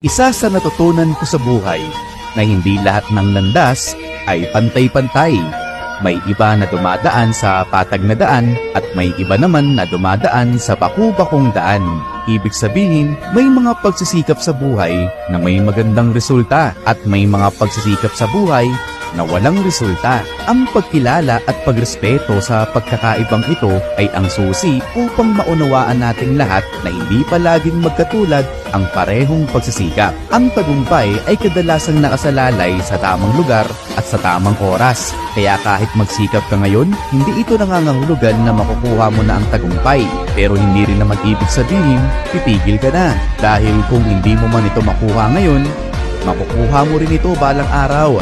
Isa sa natutunan ko sa buhay na hindi lahat ng landas ay pantay-pantay. May iba na dumadaan sa patag na daan at may iba naman na dumadaan sa baku-bakong daan. Ibig sabihin, may mga pagsisikap sa buhay na may magandang resulta at may mga pagsisikap sa buhay na walang resulta. Ang pagkilala at pagrespeto sa pagkakaibang ito ay ang susi upang maunawaan nating lahat na hindi palaging magkatulad ang parehong pagsisikap. Ang tagumpay ay kadalasang nakasalalay sa tamang lugar at sa tamang oras. Kaya kahit magsikap ka ngayon, hindi ito nangangahulugan na makukuha mo na ang tagumpay. Pero hindi rin naman ibig sabihin, titigil ka na. Dahil kung hindi mo man ito makuha ngayon, makukuha mo rin ito balang araw.